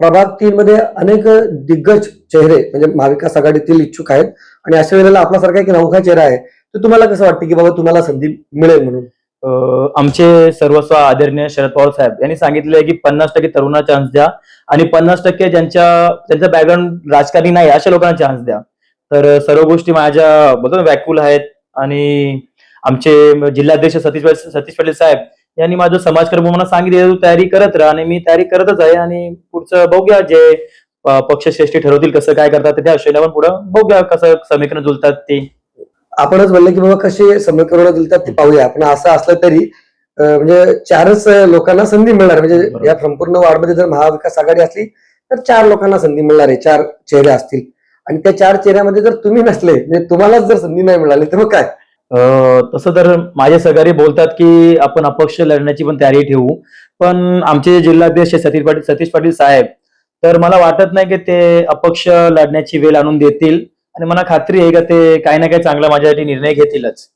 प्रभाग तीन मध्ये अनेक दिग्गज चेहरे म्हणजे महाविकास आघाडीतील इच्छुक आहेत. आणि अशा वेळेला आपल्यासारखा एक नवखा चेहरा आहे. तर तुम्हाला कसं वाटतं की बाबा तुम्हाला संधी मिळेल म्हणून? आमचे सर्वस्व आदरणीय शरद पवार साहेब यांनी सांगितले की पन्नास टक्के तरुणांना चान्स द्या आणि पन्नास टक्के ज्यांच्या त्यांचा बॅकग्राऊंड राजकारणी नाही अशा लोकांना चान्स द्या. तर सर्व गोष्टी माझ्या बोलतो व्याकुल आहेत. आणि आमचे जिल्हाध्यक्ष सतीश सतीश पाटील साहेब यांनी माझं समाजकर्म मला सांगितले तू तयारी करत राहा आणि मी तयारी करतच आहे आणि पुढचं बघूया जे पक्षश्रेष्ठी ठरवतील कसं काय करतात ते त्या आशेला पण पुढं बघूया कसं समीकरण जुळतात ते. आपणच म्हणलं की बाबा कसे समीकरण दिलतात ते पाहूया. पण असं असलं तरी म्हणजे चारच लोकांना संधी मिळणार. म्हणजे. या संपूर्ण वार्डमध्ये जर महाविकास आघाडी असली तर चार लोकांना संधी मिळणार आहे. चार चेहरे असतील. आणि त्या चार चेहऱ्यामध्ये जर तुम्ही नसले म्हणजे तुम्हालाच जर संधी नाही मिळाली तर मग काय? तसं तर माझे सहकारी बोलतात की आपण अपक्ष लढण्याची पण तयारी ठेवू. पण आमचे जिल्हाध्यक्ष सतीश पाटील सतीश पाटील साहेब तर मला वाटत नाही की ते अपक्ष लढण्याची वेळ आणून देतील. आणि मला खात्री आहे का ते काही ना काही चांगला माझ्यासाठी निर्णय घेतीलच.